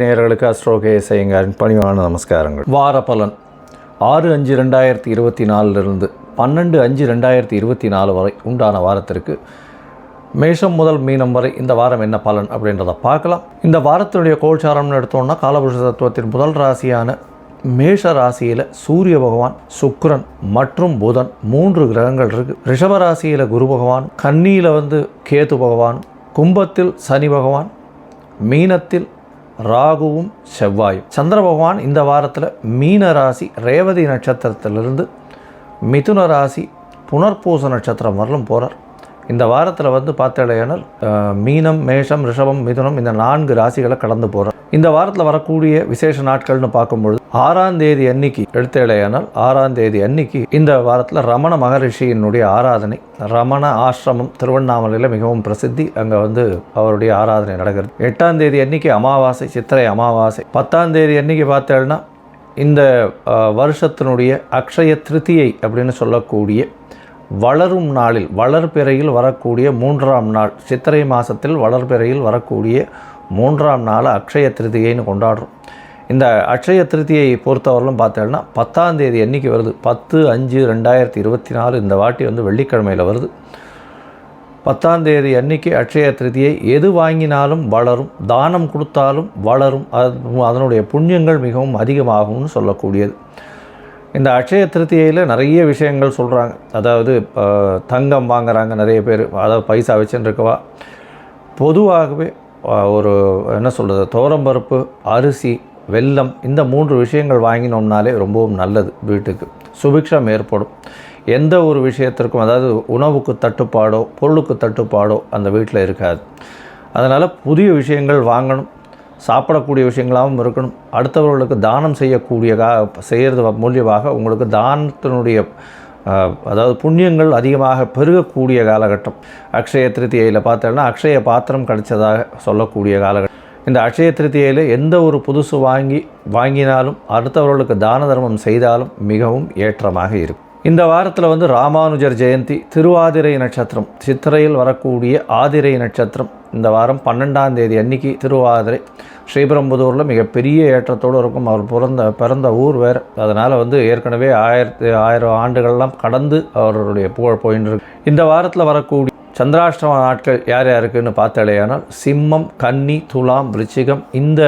நேயர்களுக்கு அஸ்ட்ரோகே செய்யுங்காரின் பணிவான நமஸ்காரங்கள். வார பலன். ஆறு அஞ்சு ரெண்டாயிரத்தி இருபத்தி நாலுலேருந்து பன்னெண்டு அஞ்சு ரெண்டாயிரத்தி இருபத்தி நாலு வரை உண்டான வாரத்திற்கு மேஷம் முதல் மீனம் வரை இந்த வாரம் என்ன பலன் அப்படின்றத பார்க்கலாம். இந்த வாரத்தினுடைய கோல்சாரம்னு எடுத்தோம்னா காலபுருஷ தத்துவத்தின் முதல் ராசியான மேஷ ராசியில் சூரிய பகவான் சுக்ரன் மற்றும் புதன் மூன்று கிரகங்கள் இருக்கு. ரிஷப ராசியில் குரு பகவான் கன்னியில் வந்து கேது பகவான் கும்பத்தில் சனி பகவான் மீனத்தில் ராகுவும் செவ்வாயும். சந்திர பகவான் இந்த வாரத்தில் மீன ராசி ரேவதி நட்சத்திரத்திலிருந்து மிதுன ராசி புனர்பூச நட்சத்திரம் வரலும் போகிறார் இந்த வாரத்தில் வந்து பார்த்தடையானால் மீனம் மேஷம் ரிஷபம் மிதுனம் இந்த நான்கு ராசிகளை கடந்து போகிறார் இந்த வாரத்தில் வரக்கூடிய விசேஷ நாட்கள்னு பார்க்கும்பொழுது ஆறாம் தேதி அன்னைக்கு எடுத்தடையானால் ஆறாம் தேதி அன்னைக்கு இந்த வாரத்தில் ரமண மகரிஷியினுடைய ஆராதனை ரமண ஆசிரமம் திருவண்ணாமலையில் மிகவும் பிரசித்தி அங்கே வந்து அவருடைய ஆராதனை நடக்கிறது. எட்டாம் தேதி அன்னைக்கு அமாவாசை சித்திரை அமாவாசை. பத்தாம் தேதி அன்னைக்கு பார்த்தேன்னா இந்த வருஷத்தினுடைய அக்ஷய திருதியை அப்படின்னு சொல்லக்கூடிய வளரும் நாளில் வளர்பிறையில் வரக்கூடிய மூன்றாம் நாள் சித்திரை மாதத்தில் வளர்பிறையில் வரக்கூடிய மூன்றாம் நாள் அக்ஷய திருதியைன்னு கொண்டாடுறோம். இந்த அக்ஷய திருதியை பொறுத்தவரையிலும் பார்த்தோம்னா பத்தாம் தேதி என்றைக்கு வருது? பத்து அஞ்சு ரெண்டாயிரத்தி இருபத்தி நாலு இந்த வாட்டி வந்து வெள்ளிக்கிழமையில் வருது. பத்தாம் தேதி அன்னைக்கு அக்ஷய திருதியை எது வாங்கினாலும் வளரும் தானம் கொடுத்தாலும் வளரும். அது அதனுடைய புண்ணியங்கள் மிகவும் அதிகமாகும்னு சொல்லக்கூடியது. இந்த அக்ஷய திருத்தியையில் நிறைய விஷயங்கள் சொல்கிறாங்க அதாவது தங்கம் வாங்குறாங்க நிறைய பேர். அதாவது பைசா வச்சுருக்கவா பொதுவாகவே ஒரு என்ன சொல்கிறது தோரம்பருப்பு அரிசி வெல்லம் இந்த மூன்று விஷயங்கள் வாங்கினோம்னாலே ரொம்பவும் நல்லது வீட்டுக்கு. சுபிக்ஷம் ஏற்படும். எந்த ஒரு விஷயத்திற்கும் அதாவது உணவுக்கு தட்டுப்பாடோ பொருளுக்கு தட்டுப்பாடோ அந்த வீட்டில் இருக்காது. அதனால் புதிய விஷயங்கள் வாங்கணும். சாப்பிடக்கூடிய விஷயங்களாகவும் இருக்கணும். அடுத்தவர்களுக்கு தானம் செய்யக்கூடியதாக செய்கிறது மூலியமாக உங்களுக்கு தானத்தினுடைய அதாவது புண்ணியங்கள் அதிகமாக பெருகக்கூடிய காலகட்டம். அக்ஷய திருத்தியையில் பார்த்தோன்னா அக்ஷய பாத்திரம் கிடைச்சதாக சொல்லக்கூடிய காலகட்டம். இந்த அக்ஷய திருத்தியையில் எந்த ஒரு புதுசு வாங்கி வாங்கினாலும் அடுத்தவர்களுக்கு தான தர்மம் செய்தாலும் மிகவும் ஏற்றமாக இருக்கும். இந்த வாரத்தில் வந்து ராமானுஜர் ஜெயந்தி திருவாதிரை நட்சத்திரம் சித்திரையில் வரக்கூடிய ஆதிரை நட்சத்திரம் இந்த வாரம் பன்னெண்டாம் தேதி அன்னைக்கு திருவாதிரை ஸ்ரீபெரும்புதூரில் மிகப்பெரிய ஏற்றத்தோடு இருக்கும். அவர் பிறந்த பிறந்த ஊர் வேறு. அதனால் வந்து ஏற்கனவே ஆயிரத்தி ஆயிரம் ஆண்டுகள்லாம் கடந்து அவருடைய புகழ் போயின்னு இருக்கு இந்த வாரத்தில் வரக்கூடிய சந்திராஷ்டம நாட்கள் யார் யாருக்குன்னு பார்த்தாலேயானால் சிம்மம் கன்னி துலாம் விருச்சிகம் இந்த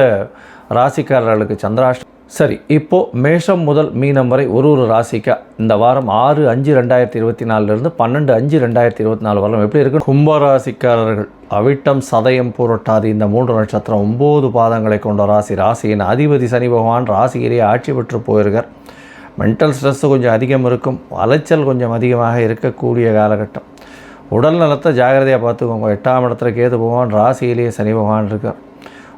ராசிக்காரர்களுக்கு சந்திராஷ்டம் சரி இப்போது மேஷம் முதல் மீனம் வரை ஒரு ஒரு ராசிக்கா இந்த வாரம் ஆறு அஞ்சு ரெண்டாயிரத்தி இருபத்தி நாலுலேருந்து பன்னெண்டு அஞ்சு ரெண்டாயிரத்தி இருபத்தி நாலு வாரம் எப்படி இருக்கு? கும்பராசிக்காரர்கள் அவிட்டம் சதயம் புரட்டாதி இந்த மூன்று நட்சத்திரம் ஒம்பது பாதங்களை கொண்ட ராசி. ராசியின் அதிபதி சனி பகவான் ராசியிலேயே ஆட்சி பெற்று போயிருக்கார். மென்டல் ஸ்ட்ரெஸ்ஸு கொஞ்சம் அதிகம் இருக்கும். அலைச்சல் கொஞ்சம் அதிகமாக இருக்கக்கூடிய காலகட்டம். உடல் நலத்தை ஜாகிரதையாக பார்த்துக்கோங்க. எட்டாம் இடத்துல கேது பகவான் ராசியிலேயே சனி பகவான் இருக்கார்.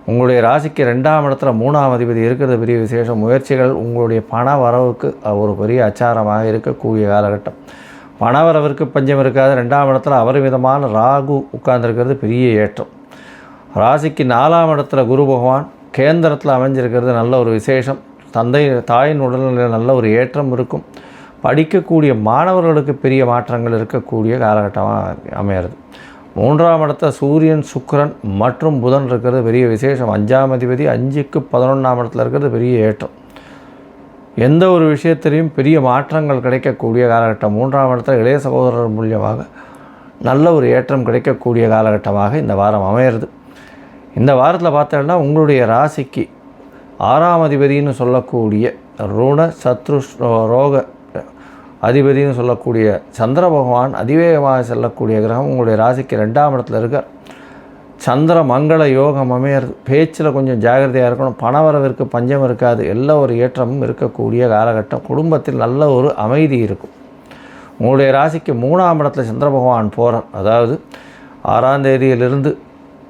உங்களுடைய ராசிக்கு ரெண்டாம் இடத்துல மூணாம் அதிபதி இருக்கிறது பெரிய விசேஷம். முயற்சிகள் உங்களுடைய பண வரவுக்கு ஒரு பெரிய அச்சாரமாக இருக்கக்கூடிய காலகட்டம். பண வரவிற்கு பஞ்சம் இருக்காது. ரெண்டாம் இடத்துல அபரிமிதமான ராகு உட்கார்ந்துருக்கிறது பெரிய ஏற்றம். ராசிக்கு நாலாம் இடத்துல குரு பகவான் கேந்திரத்தில் அமைஞ்சிருக்கிறது நல்ல ஒரு விசேஷம். தந்தை தாயின் உடல்நிலையில் நல்ல ஒரு ஏற்றம் இருக்கும். படிக்கக்கூடிய மாணவர்களுக்கு பெரிய மாற்றங்கள் இருக்கக்கூடிய காலகட்டமாக அமையிறது. மூன்றாம் இடத்த சூரியன் சுக்கரன் மற்றும் புதன் இருக்கிறது பெரிய விசேஷம். அஞ்சாம் அதிபதி அஞ்சுக்கு பதினொன்றாம் இடத்துல இருக்கிறது பெரிய ஏற்றம். எந்த ஒரு விஷயத்திலையும் பெரிய மாற்றங்கள் கிடைக்கக்கூடிய காலகட்டம். மூன்றாம் இடத்துல இளைய சகோதரர் மூலியமாக நல்ல ஒரு ஏற்றம் கிடைக்கக்கூடிய காலகட்டமாக இந்த வாரம் அமையிறது. இந்த வாரத்தில் பார்த்தோம்னா உங்களுடைய ராசிக்கு ஆறாம் அதிபதின்னு சொல்லக்கூடிய ருண சத்ரு ரோக அதிபதின்னு சொல்லக்கூடிய சந்திர பகவான் அதிவேகமாக செல்லக்கூடிய கிரகம் உங்களுடைய ராசிக்கு ரெண்டாம் இடத்துல இருக்கார் சந்திர மங்கள யோகம் அமையறது பேச்சில் கொஞ்சம் ஜாகிரதையாக இருக்கணும். பணவரவிற்கு பஞ்சம் இருக்காது. எல்லா ஒரு ஏற்றமும் இருக்கக்கூடிய காலகட்டம். குடும்பத்தில் நல்ல ஒரு அமைதி இருக்கும். உங்களுடைய ராசிக்கு மூணாம் இடத்துல சந்திர பகவான் போகிறார் அதாவது ஆறாம் தேதியிலிருந்து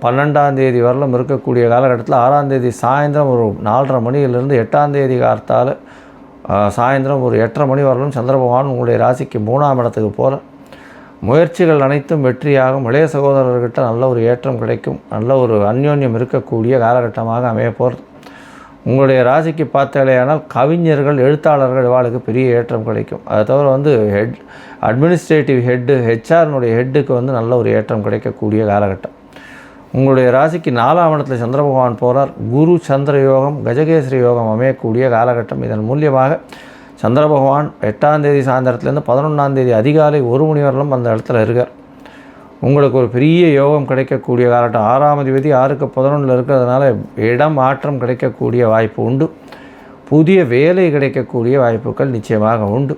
பன்னெண்டாம் தேதி வரலும் இருக்கக்கூடிய காலகட்டத்தில் ஆறாம் தேதி சாயந்தரம் ஒரு நாலரை மணியிலிருந்து எட்டாம் தேதி கார்த்தால் சாயந்தரம் ஒரு எட்டரை மணி வரலும் சந்திர பகவான் உங்களுடைய ராசிக்கு மூணாம் இடத்துக்கு போகிற முயற்சிகள் அனைத்தும் வெற்றியாகும். இளைய சகோதரர்கிட்ட நல்ல ஒரு ஏற்றம் கிடைக்கும். நல்ல ஒரு அந்யோன்யம் இருக்கக்கூடிய காலகட்டமாக அமைய போகிறது உங்களுடைய ராசிக்கு பார்த்தாலேயானால் கவிஞர்கள் எழுத்தாளர்கள் இவாளுக்கு பெரிய ஏற்றம் கிடைக்கும். அதை தவிர வந்து ஹெட் அட்மினிஸ்ட்ரேட்டிவ் ஹெட்டு ஹெச்ஆர்னுடைய ஹெட்டுக்கு வந்து நல்ல ஒரு ஏற்றம் கிடைக்கக்கூடிய காலகட்டம். உங்களுடைய ராசிக்கு நாலாவணத்தில் சந்திர பகவான் போகிறார் குரு சந்திர யோகம் கஜகேசரி யோகம் அமையக்கூடிய காலகட்டம். இதன் மூலியமாக சந்திர பகவான் எட்டாம் தேதி சாயந்தரத்துலேருந்து பதினொன்றாம் தேதி அதிகாலை ஒரு மணி வரலும் அந்த இடத்துல இருக்கார். உங்களுக்கு ஒரு பெரிய யோகம் கிடைக்கக்கூடிய காலகட்டம். ஆறாம் அதிபதி ஆறுக்கு பதினொன்றில் இருக்கிறதுனால இடம் மாற்றம் கிடைக்கக்கூடிய வாய்ப்பு உண்டு. புதிய வேலை கிடைக்கக்கூடிய வாய்ப்புகள் நிச்சயமாக உண்டு.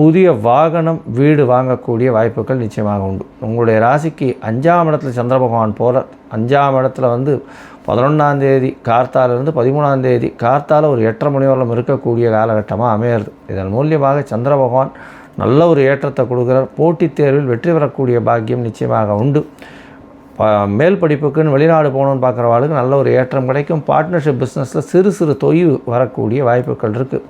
புதிய வாகனம் வீடு வாங்கக்கூடிய வாய்ப்புகள் நிச்சயமாக உண்டு. உங்களுடைய ராசிக்கு அஞ்சாம் இடத்துல சந்திர பகவான் போகிறார் அஞ்சாம் இடத்துல வந்து பதினொன்றாம் தேதி கார்த்தாலேருந்து பதிமூணாம் தேதி ஒரு எட்டரை மணி வரலும் இருக்கக்கூடிய காலகட்டமாக அமையிறது. இதன் மூலியமாக சந்திர பகவான் நல்ல ஒரு ஏற்றத்தை கொடுக்குறார். போட்டித் தேர்வில் வெற்றி பெறக்கூடிய பாக்கியம் நிச்சயமாக உண்டு. ப- மேல் படிப்புக்குன்னு வெளிநாடு போகணுன்னு பார்க்குறவாளுக்கு நல்ல ஒரு ஏற்றம் கிடைக்கும். பார்ட்னர்ஷிப் பிஸ்னஸில் சிறு சிறு தொய்வு வரக்கூடிய வாய்ப்புகள் இருக்குது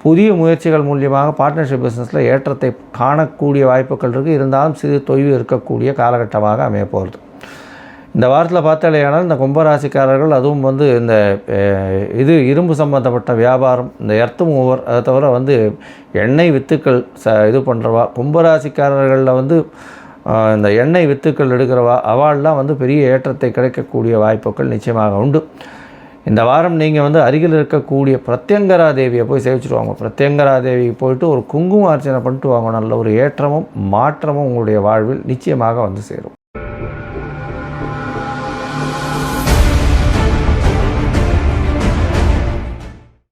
புதிய முயற்சிகள் மூலியமாக பார்ட்னர்ஷிப் பிஸ்னஸில் ஏற்றத்தை காணக்கூடிய வாய்ப்புகள் இருக்குது இருந்தாலும் சிறு தொய்வு இருக்கக்கூடிய காலகட்டமாக அமைய போகிறது இந்த வாரத்தில் பார்த்தாலேயானால் இந்த கும்பராசிக்காரர்கள் அதுவும் வந்து இந்த இது இரும்பு சம்பந்தப்பட்ட வியாபாரம் இந்த எர்த்து மூவர் அதை தவிர வந்து எண்ணெய் வித்துக்கள் ச இது பண்ணுறவா கும்பராசிக்காரர்களில் வந்து இந்த எண்ணெய் வித்துக்கள் எடுக்கிறவா அவாள்லாம் வந்து பெரிய ஏற்றத்தை கிடைக்கக்கூடிய வாய்ப்புகள் நிச்சயமாக உண்டு. இந்த வாரம் நீங்கள் வந்து அருகில் இருக்கக்கூடிய பிரத்யங்கரா தேவியை போய் சேவிச்சுட்டு வாங்க பிரத்யங்கரா தேவிக்கு போயிட்டு ஒரு குங்கும அர்ச்சனை பண்ணிட்டு வாங்க. நல்ல ஒரு ஏற்றமும் மாற்றமும் உங்களுடைய வாழ்வில் நிச்சயமாக வந்து சேரும்.